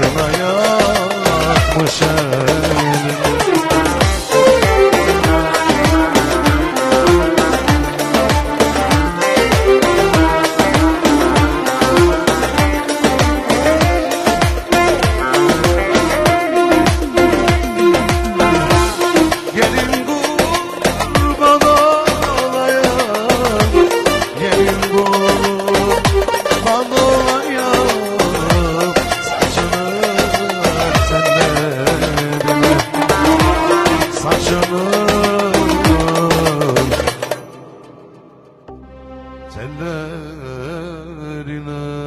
kırmayın üzerine